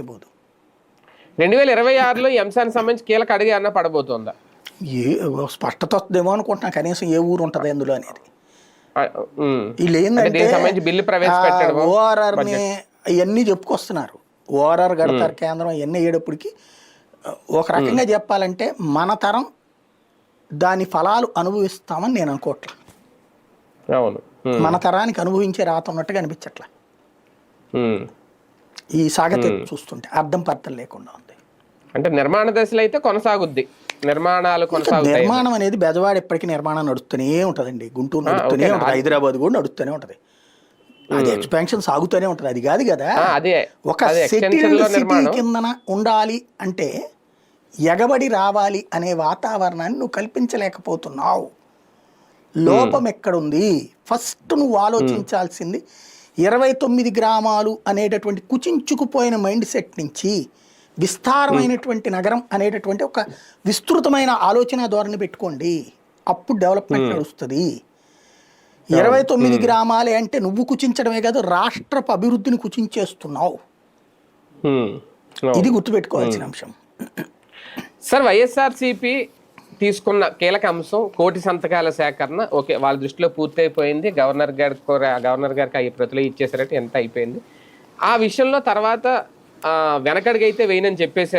పోదు రెండు వేల ఇరవై ఆరులో ఈ అంశానికి సంబంధించి కీలక అడిగి అన్న పడబోతోందా? ఏ స్పష్టత వస్తుందేమో అనుకుంటున్నా కనీసం ఏ ఊరు ఉంటుంది అందులో అనేది. ఆ, ఉమ్. వీళ్ళు అంటే దీనికి సంబంధించి బిల్లు ప్రవేశపెట్టడమో, ఓఆర్ఆర్ని ఇవన్నీ చెప్పుకొస్తున్నారు. ఓఆర్ఆర్ గడతారు కేంద్రం ఇవన్నీ అయ్యేటప్పటికి ఒక రకంగా చెప్పాలంటే మన తరం దాని ఫలాలు అనుభవిస్తామని నేను అనుకోవట్లా. మన తరానికి అనుభవించే రాత ఉన్నట్టుగా అనిపించట్లా. ఈ సాగతి చూస్తుంటే అర్థం పర్థం లేకుండా ఉంది. అంటే నిర్మాణ దశలో అయితే కొనసాగుద్ది. నిర్మాణాలు కొనసాగుతాయి నిర్మాణం అనేది బెజవాడ ఎప్పటికీ నిర్మాణం నడుస్తూనే ఉంటుందండి. గుంటూరు నడుస్తూనే. ఉంటుంది. హైదరాబాద్ కూడా నడుస్తూనే ఉంటుంది. అది ఎక్స్పాన్షన్ సాగుతూనే ఉంటుంది. అది కాదు కదా. అదే ఒక సెటిల్డ్ సిటీ కిందన ఉండాలి అంటే ఎగబడి రావాలి అనే వాతావరణాన్ని నువ్వు కల్పించలేకపోతున్నావు. లోపం ఎక్కడుంది? ఫస్ట్ నువ్వు ఆలోచించాల్సింది ఇరవై తొమ్మిది గ్రామాలు అనేటటువంటి కుచించుకుపోయిన మైండ్ సెట్ నుంచి విస్తారమైనటువంటి నగరం అనేటటువంటి ఒక విస్తృతమైన ఆలోచన ధోరణి పెట్టుకోండి. అప్పుడు డెవలప్మెంట్ నడుస్తుంది. ఇరవై తొమ్మిది గ్రామాలే అంటే నువ్వు కుచించడమే కాదు రాష్ట్రపు అభివృద్ధిని కుచించేస్తున్నావు. ఇది గుర్తుపెట్టుకోవాల్సిన అంశం. సార్ వైఎస్ఆర్సీపీ తీసుకున్న కీలక అంశం కోటి సంతకాల సేకరణ. ఓకే వాళ్ళ దృష్టిలో పూర్తయిపోయింది. గవర్నర్ గారి గవర్నర్ గారికి అవి ప్రతిలో ఇచ్చేసారంటే ఎంత అయిపోయింది. ఆ విషయంలో తర్వాత వెనకడిగైతే వేయనని చెప్పేసి